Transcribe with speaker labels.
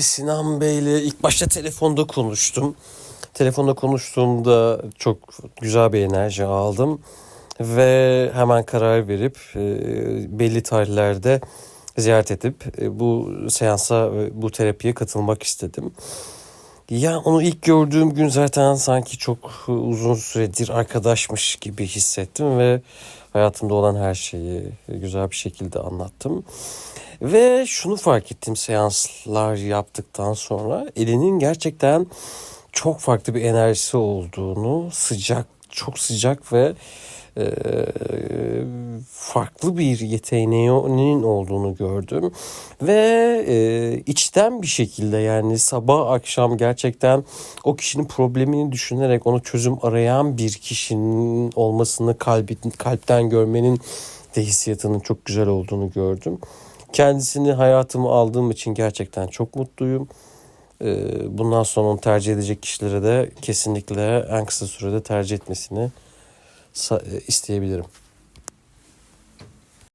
Speaker 1: Sinan Bey'le ilk başta telefonda konuştum. Telefonda konuştuğumda çok güzel bir enerji aldım. Ve hemen karar verip e, belli tarihlerde ziyaret edip e, bu seansa, ve bu terapiye katılmak istedim. Ya onu ilk gördüğüm gün zaten sanki çok uzun süredir arkadaşmış gibi hissettim ve hayatımda olan her şeyi güzel bir şekilde anlattım. Ve şunu fark ettim seanslar yaptıktan sonra elinin gerçekten çok farklı bir enerjisi olduğunu, sıcak, çok sıcak ve farklı bir yeteneğinin olduğunu gördüm. Ve e, içten bir şekilde yani sabah akşam gerçekten o kişinin problemini düşünerek onu çözüm arayan bir kişinin olmasını kalbi, kalpten görmenin de hissiyatının çok güzel olduğunu gördüm. Kendisini hayatıma aldığım için gerçekten çok mutluyum. Ee, Bundan sonra onu tercih edecek kişilere de kesinlikle en kısa sürede tercih etmesini isteyebilirim.